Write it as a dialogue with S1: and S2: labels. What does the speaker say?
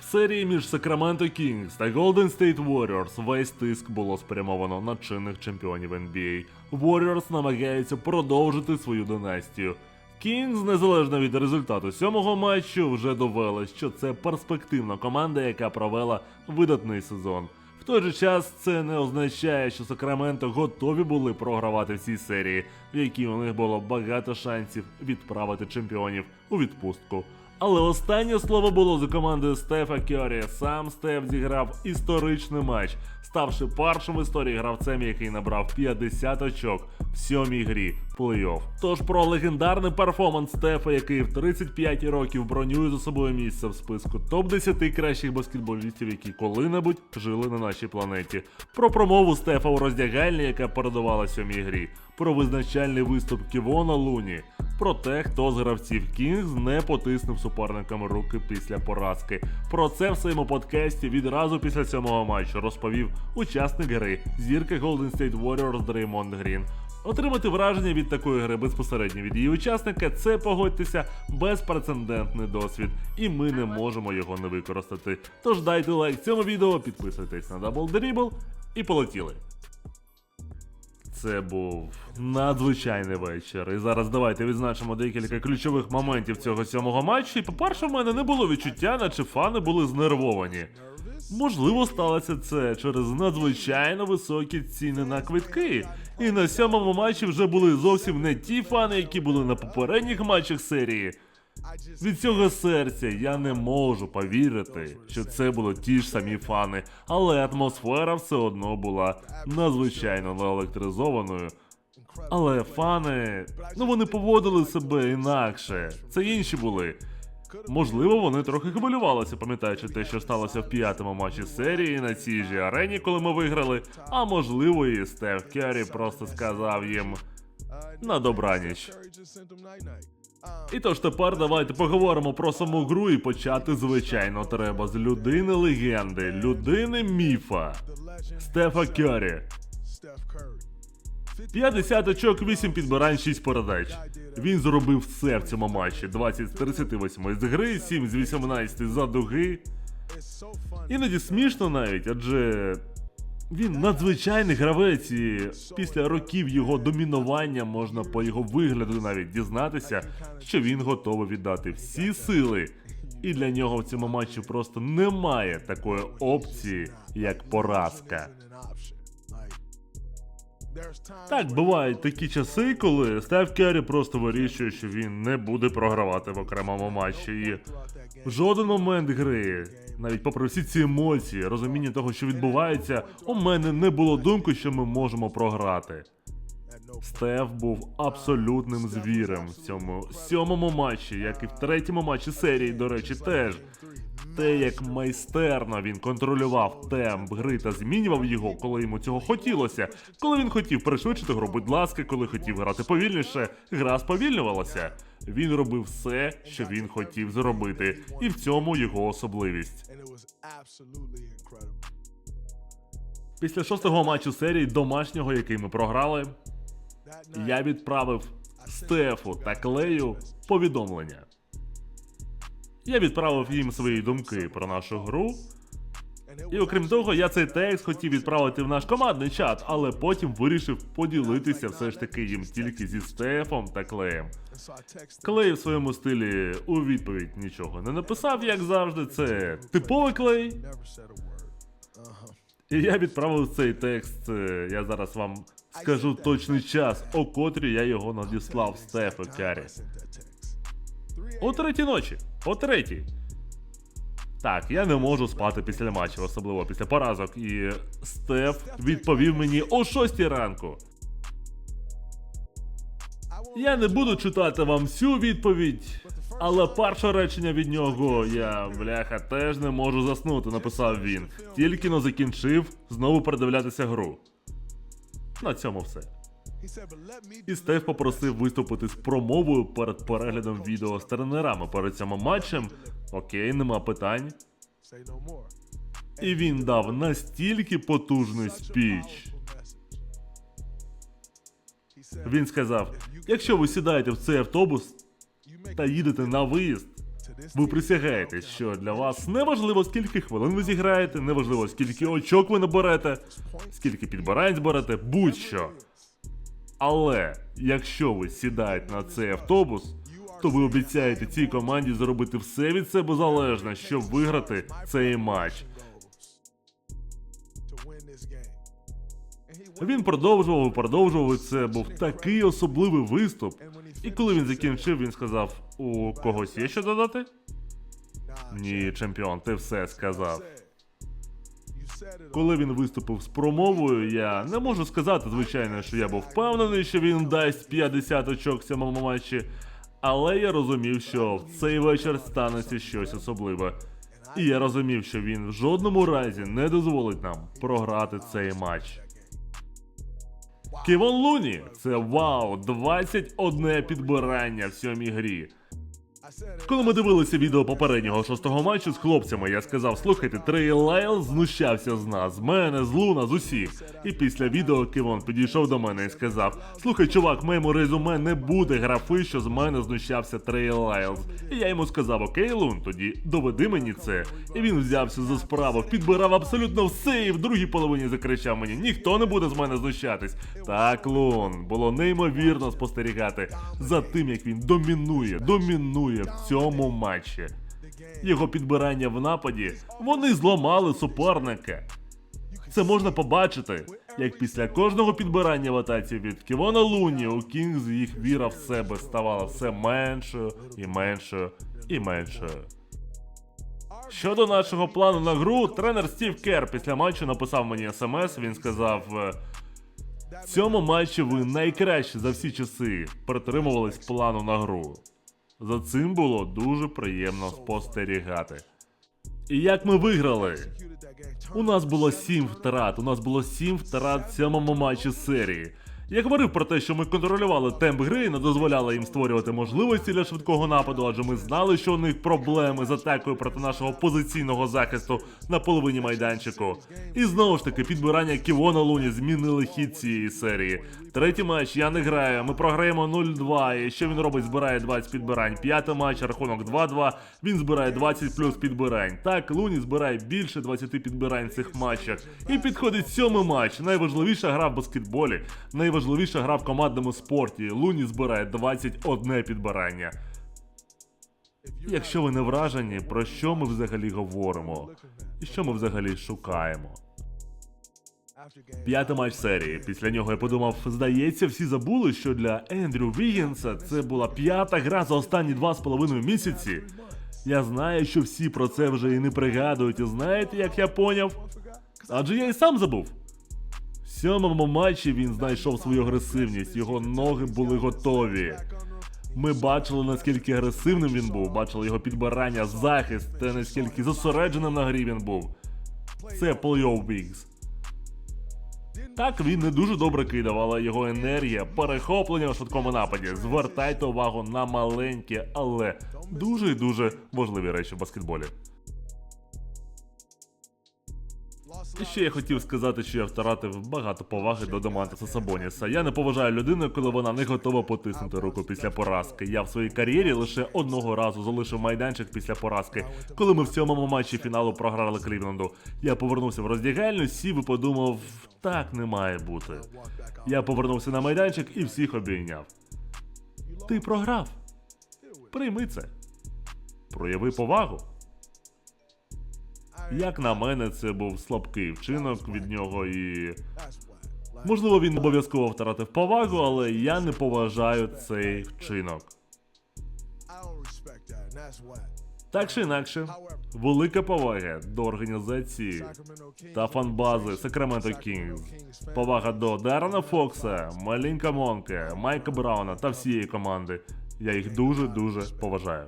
S1: В серії між Сакраменто Kings та Golden State Warriors весь тиск було спрямовано на чинних чемпіонів NBA. Warriors намагаються продовжити свою династію. Kings, незалежно від результату сьомого матчу, вже довели, що це перспективна команда, яка провела видатний сезон. В той же час це не означає, що Сакраменто готові були програвати всі серії, в які у них було багато шансів відправити чемпіонів у відпустку. Але останнє слово було за командою Стефа Кьорі. Сам Стеф зіграв історичний матч, ставши першим в історії гравцем, який набрав 50 очок в сьомій грі плей-офф. Тож про легендарний перформанс Стефа, який в 35 років бронює за собою місце в списку топ-10 кращих баскетболістів, які коли-небудь жили на нашій планеті. Про промову Стефа у роздягальні, яка передавала сьомій грі. Про визначальний виступ Ківона Луні. Про те, хто з гравців Кінгс не потиснув суперникам руки після поразки. Про це в своєму подкасті відразу після цього матчу розповів учасник гри зірка Golden State Warriors Дреймонд Грін. Отримати враження від такої гри безпосередньо від її учасника це погодьтеся безпрецедентний досвід, і ми не можемо його не використати. Тож дайте лайк цьому відео, підписуйтесь на Double Dribble і полетіли. Це був надзвичайний вечір. І зараз давайте відзначимо декілька ключових моментів цього сьомого матчу. І по-перше, в мене не було відчуття, наче фани були знервовані. Можливо, сталося це через надзвичайно високі ціни на квитки. І на сьомому матчі вже були зовсім не ті фани, які були на попередніх матчах серії. Від цього серця я не можу повірити, що це були ті ж самі фани, але атмосфера все одно була надзвичайно наелектризованою. Але фани, ну вони поводили себе інакше. Це інші були. Можливо, вони трохи хвилювалися, пам'ятаючи те, що сталося в п'ятому матчі серії на цій же арені, коли ми виграли. А можливо, і Стеф Керрі просто сказав їм на добраніч. І тож тепер давайте поговоримо про саму гру і почати, звичайно, треба з людини легенди, людини міфа Стефа Керрі. 50 очок, 8 підбирань, 6 передач. Він зробив все в цьому матчі: 20 з 38 з гри, 7 з 18 за дуги. Іноді смішно навіть, адже він надзвичайний гравець, і після років його домінування можна по його вигляду навіть дізнатися, що він готовий віддати всі сили. І для нього в цьому матчі просто немає такої опції, як поразка. Так, бувають такі часи, коли Стеф Керрі просто вирішує, що він не буде програвати в окремому матчі. І в жоден момент гри, навіть попри всі ці емоції, розуміння того, що відбувається, у мене не було думки, що ми можемо програти. Стеф був абсолютним звірем в цьому сьомому матчі, як і в третьому матчі серії, до речі, теж. Те, як майстерно він контролював темп гри та змінював його, коли йому цього хотілося. Коли він хотів пришвидшити гру, будь ласка, коли хотів грати повільніше, гра сповільнювалася. Він робив все, що він хотів зробити, і в цьому його особливість. Після шостого матчу серії домашнього, який ми програли, я відправив Стефу та Клею повідомлення. Я відправив їм свої думки про нашу гру. І окрім того, я цей текст хотів відправити в наш командний чат, але потім вирішив поділитися все ж таки їм тільки зі Стефом та Клеєм. Клей в своєму стилі у відповідь нічого не написав, як завжди. Це типовий клей. І я відправив цей текст. е, Я зараз вам скажу точний час, о котрій я його надіслав Стефу Карі.
S2: I sent that text. 3
S1: О третій ночі. О третій. Так, я не можу спати після матчів, особливо після поразок. І Стеф відповів мені о 6 ранку. Я не буду читати вам всю відповідь, але перше речення від нього я, бляха, теж не можу заснути, написав він. Тільки но закінчив знову передивлятися гру. На цьому все. І Стеф попросив виступити з промовою перед переглядом відео з тренерами перед цим матчем. Окей, нема питань. І він дав настільки потужний спіч. Він сказав: якщо ви сідаєте в цей автобус та їдете на виїзд, Ви присягаєте, що для вас не важливо, скільки хвилин ви зіграєте, не важливо, скільки очок ви наберете, скільки підбирань зберете, будь-що. Але якщо ви сідаєте на цей автобус, то ви обіцяєте цій команді зробити все від себе залежне, щоб виграти цей матч. Він продовжував і продовжував. і Це був такий особливий виступ. І коли він закінчив, він сказав: у когось є що додати? Ні, чемпіон, ти все сказав. Коли він виступив з промовою, я не можу сказати, звичайно, що я був впевнений, що він дасть 50 очок в цьому матчі, але я розумів, що в цей вечір станеться щось особливе. І я розумів, що він в жодному разі не дозволить нам програти цей матч. Ківон Луні це вау, 21 підбирання в сьомій грі. Коли ми дивилися відео попереднього шостого матчу з хлопцями, я сказав: слухайте, Трей Лайл знущався з нас, з мене, з Луна, з усіх. І після відео Кивон підійшов до мене і сказав: Слухай, чувак, моєму резюме не буде графи, що з мене знущався Трей Лайлз. І я йому сказав: Окей, Лун, тоді доведи мені це. І він взявся за справу, підбирав абсолютно все, і в другій половині закричав мені: ніхто не буде з мене знущатись. Так, Лун, було неймовірно спостерігати за тим, як він домінує, домінує в цьому матчі. Його підбирання в нападі вони зламали суперника. Це можна побачити, як після кожного підбирання в атаці від Ківона Луні у Кінгз їх віра в себе ставала все меншою і меншою і меншою. Щодо нашого плану на гру, тренер Стів Кер після матчу написав мені смс. Він сказав: е, в цьому матчі ви найкраще за всі часи притримувались плану на гру. За цим було дуже приємно спостерігати. І як ми виграли? У нас було сім втрат. У нас було сім втрат в сьомому матчі серії. Я говорив про те, що ми контролювали темп гри і не дозволяли їм створювати можливості для швидкого нападу, адже ми знали, що у них проблеми з атакою проти нашого позиційного захисту на половині майданчику. І знову ж таки, підбирання Ківона Луні змінили хід цієї серії. Третій матч я не граю. Ми програємо 0-2. І що він робить? Збирає 20 підбирань. П'ятий матч, рахунок 2-2. Він збирає 20 плюс підбирань. Так, Луні збирає більше 20 підбирань в цих матчах. І підходить сьомий матч. Найважливіша гра в баскетболі, найважливіша гра в командному спорті. Луні збирає 21 підбирання. Якщо ви не вражені, про що ми взагалі говоримо? І що ми взагалі шукаємо? П'ятий матч серії. Після нього я подумав, здається, всі забули, що для Ендрю Вігінса це була п'ята гра за останні два з половиною місяці. Я знаю, що всі про це вже і не пригадують, і знаєте, як я поняв? Адже я і сам забув. Сьомому матчі він знайшов свою агресивність, його ноги були готові. Ми бачили, наскільки агресивним він був, бачили його підбирання, захист, та наскільки зосередженим на грі він був. Це плей-офф Вігс. Так він не дуже добре кидав, але його енергія, перехоплення у швидкому нападі. Звертайте увагу на маленькі, але дуже і дуже важливі речі в баскетболі. І ще я хотів сказати, що я втратив багато поваги до Домантеса Сабоніса. Я не поважаю людину, коли вона не готова потиснути руку після поразки. Я в своїй кар'єрі лише одного разу залишив майданчик після поразки, коли ми в сьомому матчі фіналу програли Клівленду. Я повернувся в роздягальню, сів і подумав, так не має бути. Я повернувся на майданчик і всіх обійняв. Ти програв. Прийми це. Прояви повагу. Як на мене, це був слабкий вчинок від нього і. Можливо, він обов'язково втратив повагу, але я не поважаю цей вчинок. Так чи інакше, велика повага до організації та фанбази Сакраменто Кінгз. Повага до Дарана Фокса, Малінка Монке, Майка Брауна та всієї команди. Я їх дуже дуже поважаю.